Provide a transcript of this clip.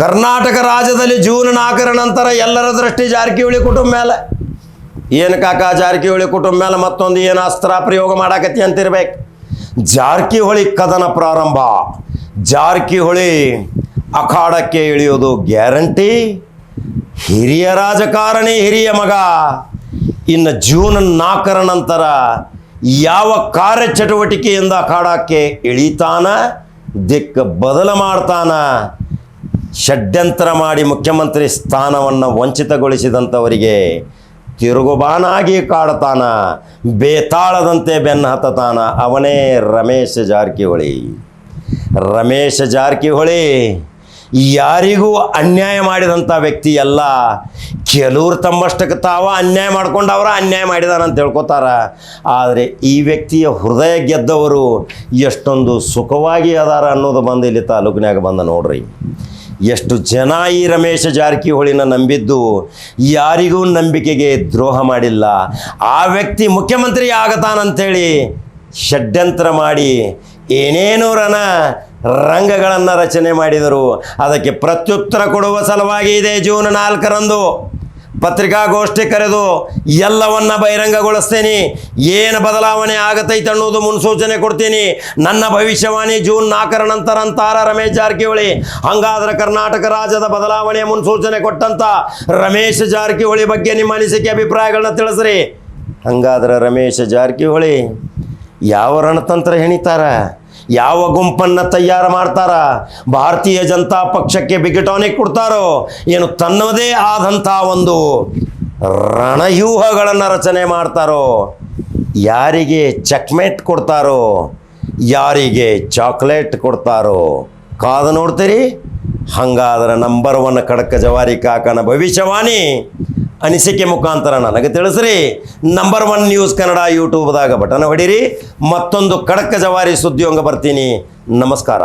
ಕರ್ನಾಟಕ ರಾಜ್ಯದಲ್ಲಿ ಜೂನ್ ನಾಲ್ಕರ ನಂತರ ಎಲ್ಲರ ದೃಷ್ಟಿ ಜಾರಕಿಹೊಳಿ ಕುಟುಂಬ ಮೇಲೆ. ಏನು ಕಾಕ, ಜಾರಕಿಹೊಳಿ ಕುಟುಂಬ ಮೇಲೆ ಮತ್ತೊಂದು ಏನು ಅಸ್ತ್ರ ಪ್ರಯೋಗ ಮಾಡಾಕತಿ ಅಂತಿರ್ಬೇಕು? ಜಾರಕಿಹೊಳಿ ಕದನ ಪ್ರಾರಂಭ. ಜಾರಕಿಹೊಳಿ ಅಖಾಡಕ್ಕೆ ಇಳಿಯೋದು ಗ್ಯಾರಂಟಿ. ಹಿರಿಯ ರಾಜಕಾರಣಿ, ಹಿರಿಯ ಮಗ. ಇನ್ನು ಜೂನ್ ನಾಲ್ಕರ ನಂತರ ಯಾವ ಕಾರ್ಯಚಟುವಟಿಕೆಯಿಂದ ಅಖಾಡಕ್ಕೆ ಇಳಿತಾನ, ದಿಕ್ಕ ಬದಲು ಮಾಡ್ತಾನ ಷಡ್ಯಂತ್ರ ಮಾಡಿ ಮುಖ್ಯಮಂತ್ರಿ ಸ್ಥಾನವನ್ನು ವಂಚಿತಗೊಳಿಸಿದಂಥವರಿಗೆ ತಿರುಗುಬಾನಾಗಿ ಕಾಡತಾನ, ಬೇತಾಳದಂತೆ ಬೆನ್ನು ಹತ್ತತಾನ ಅವನೇ ರಮೇಶ್ ಜಾರಕಿಹೊಳಿ. ರಮೇಶ್ ಜಾರಕಿಹೊಳಿ, ಯಾರಿಗೂ ಅನ್ಯಾಯ ಮಾಡಿದಂಥ ವ್ಯಕ್ತಿ ಅಲ್ಲ ಕೆಲವ್ರು ತಮ್ಮಷ್ಟಕ್ಕೆ ತಾವ ಅನ್ಯಾಯ ಮಾಡ್ಕೊಂಡವ್ರ ಅನ್ಯಾಯ ಮಾಡಿದಾನಂತ ಹೇಳ್ಕೊತಾರ. ಆದರೆ ಈ ವ್ಯಕ್ತಿಯ ಹೃದಯ ಗೆದ್ದವರು ಎಷ್ಟೊಂದು ಸುಖವಾಗಿ ಅದಾರ ಅನ್ನೋದು ಬಂದು ಇಲ್ಲಿ ತಾಲೂಕಿನಾಗ ಬಂದ ನೋಡ್ರಿ. ಎಷ್ಟು ಜನ ಈ ರಮೇಶ ಜಾರಕಿಹೊಳಿನ ನಂಬಿದ್ದು ಯಾರಿಗೂ ನಂಬಿಕೆಗೆ ದ್ರೋಹ ಮಾಡಿಲ್ಲ. ಆ ವ್ಯಕ್ತಿ ಮುಖ್ಯಮಂತ್ರಿ ಆಗತಾನಂತೇಳಿ ಷಡ್ಯಂತ್ರ ಮಾಡಿ ಏನೇನೋ ರನ ರಂಗಗಳನ್ನು ರಚನೆ ಮಾಡಿದರು. ಅದಕ್ಕೆ ಪ್ರತ್ಯುತ್ತರ ಕೊಡುವ ಸಲುವಾಗಿ ಇದೆ ಜೂನ್ ನಾಲ್ಕರಂದು. ಪತ್ರಿಕಾಗೋಷ್ಠಿ ಕರೆದು ಎಲ್ಲವನ್ನ ಬಹಿರಂಗಗೊಳಿಸ್ತೇನೆ. ಏನು ಬದಲಾವಣೆ ಆಗತೈತೆ ಅನ್ನೋದು ಮುನ್ಸೂಚನೆ ಕೊಡ್ತೀನಿ. ನನ್ನ ಭವಿಷ್ಯವಾಣಿ ಜೂನ್ ನಾಲ್ಕರ ನಂತರ ಅಂತಾರ ರಮೇಶ್ ಜಾರಕಿಹೊಳಿ, ಹಂಗಾದ್ರೆ ಕರ್ನಾಟಕ ರಾಜ್ಯದ ಬದಲಾವಣೆಯ ಮುನ್ಸೂಚನೆ ಕೊಟ್ಟಂತ ರಮೇಶ್ ಜಾರಕಿಹೊಳಿ ಬಗ್ಗೆ ನಿಮ್ಮ ಅನಿಸಿಕೆ ಅಭಿಪ್ರಾಯಗಳನ್ನ ತಿಳಿಸ್ರಿ. ಹಂಗಾದ್ರೆ ರಮೇಶ್ ಜಾರಕಿಹೊಳಿ, ಯಾವ ರಣತಂತ್ರ ಹೆಣಿತಾರ? ಯಾವ ಗುಂಪನ್ನು ತಯಾರು ಮಾಡ್ತಾರ? ಭಾರತೀಯ ಜನತಾ ಪಕ್ಷಕ್ಕೆ ಬಿಗಿಟಾನಿಕ್ ಕೊಡ್ತಾರೋ? ಏನು ತನ್ನದೇ ಆದಂಥ ಒಂದು ರಣವ್ಯೂಹಗಳನ್ನು ರಚನೆ ಮಾಡ್ತಾರೋ? ಯಾರಿಗೆ ಚೆಕ್ಮೇಟ್ ಕೊಡ್ತಾರೋ? ಯಾರಿಗೆ ಚಾಕ್ಲೇಟ್ ಕೊಡ್ತಾರೋ? ಕಾದು ನೋಡ್ತೀರಿ? ಹಂಗಾದ್ರೆ ನಂಬರ್ ಒನ್ ಖಡಕ ಜವಾರಿ ಕಾಕನ ಭವಿಷ್ಯವಾಣಿ. ಅನಿಸಿಕೆ ಮುಖಾಂತರ ನನಗೆ ತಿಳಿಸ್ರಿ. ನಂಬರ್ ಒನ್ ನ್ಯೂಸ್ ಕನ್ನಡ ಯೂಟ್ಯೂಬ್ದಾಗ ಬಟನ್ ಹೊಡೀರಿ. ಮತ್ತೊಂದು ಖಡಕ ಜವಾರಿ ಸುದ್ದಿಯೊಂಗ ಬರ್ತೀನಿ. ನಮಸ್ಕಾರ.